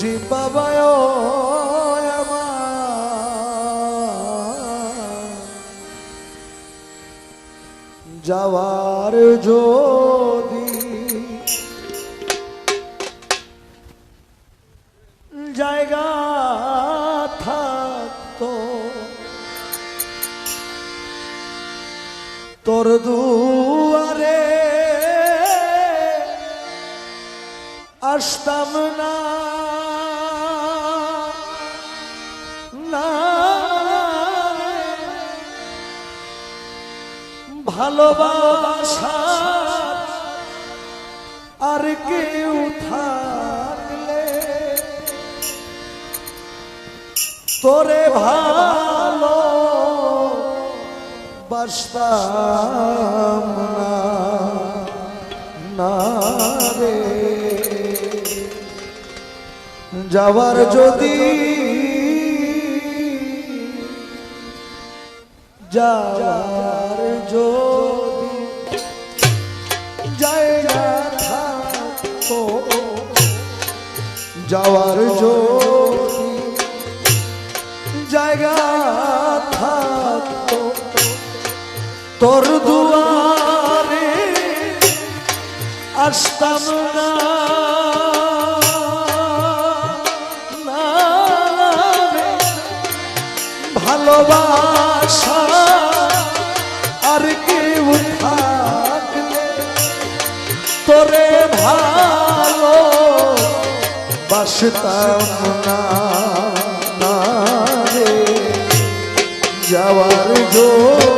বুঝি পাবায় যাওয়ার যদি জায়গা থাকত তোর দুয়ারে আসতাম না। ভালোবাসা। আর কেউ থাকলে তোরে ভালো বাসতাম না রে। যাওয়ার যদি যাওয়ার যদি জায়গা থাকো যাওয়ার যদি કક્ષતા જવાર જો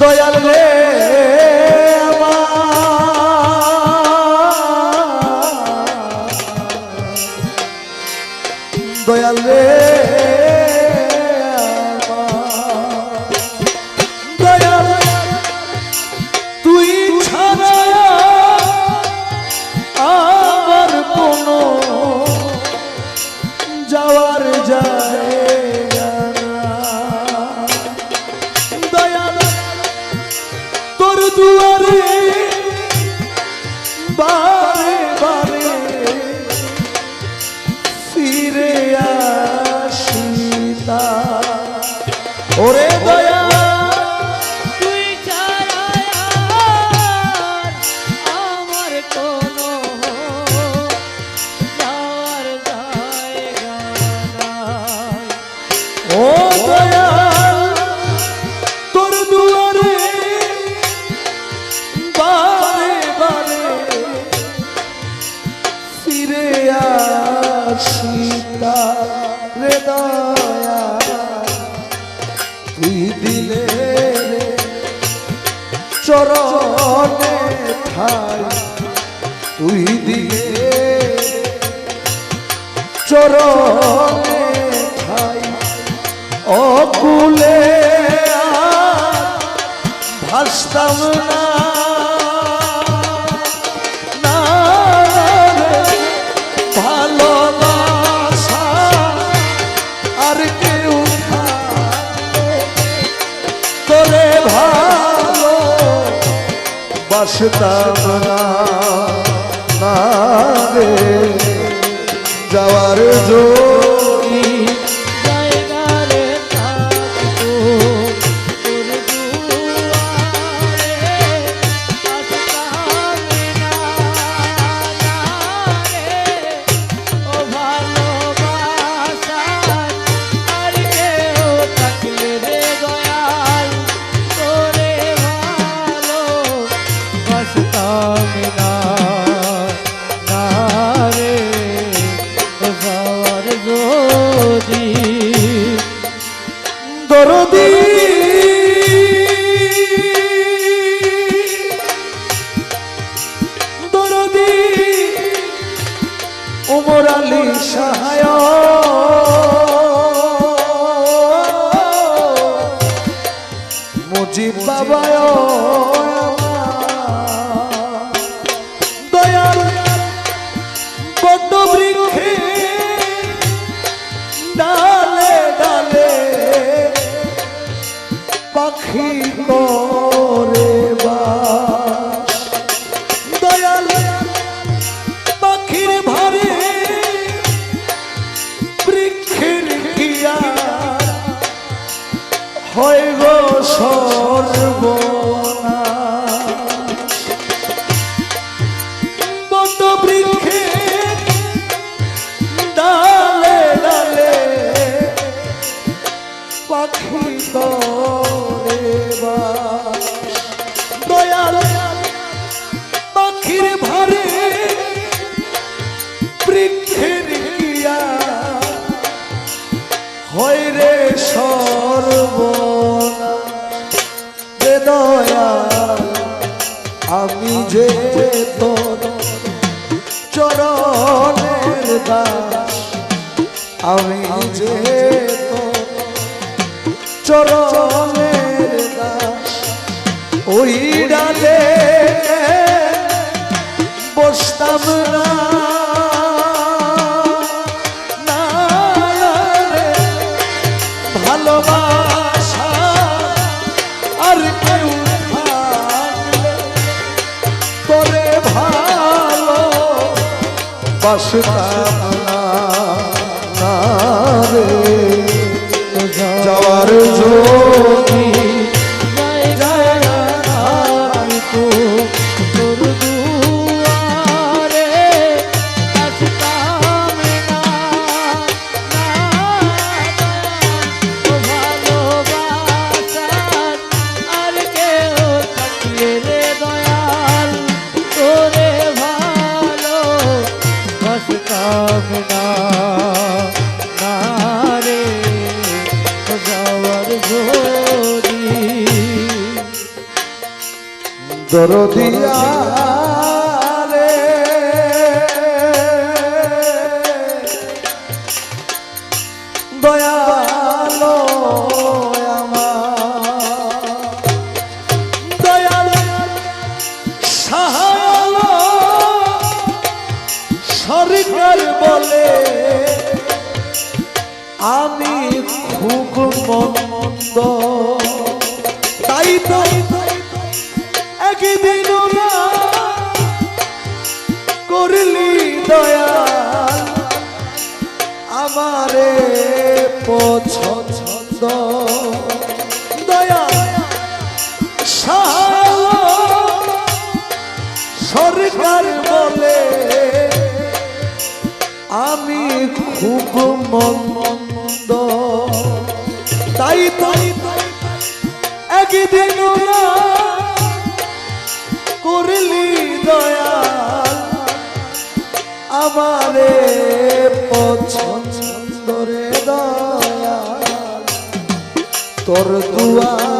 দয়াল রে। ফিরে মনে ঠাই তুই দিয়ে চরণে ঠাই। অকুলে ভাসতাম না। আসতাম না রে যাওয়ার জোর ભયો যে তোর চরণের দাস আমি যে তোর চরণের দাস ওই ডালে 是爱。আমি খুব মন্দ। তাই তো একদিন করলি দয়া আমারে পছন্দ। দয়া সরকার বলে, আমি খুব মন তাই তো একদিন করলি দয়া আমারে পছন্দ রে দয়া তোর দুয়া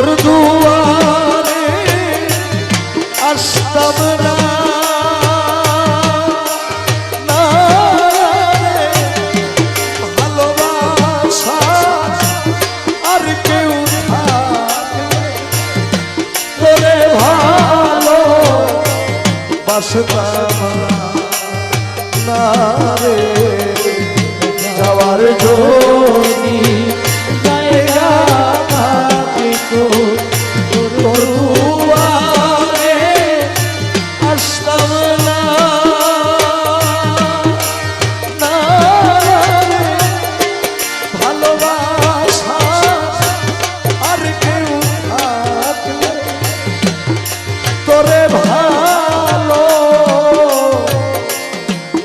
তোর দুয়ারে আসতাম না Shut up.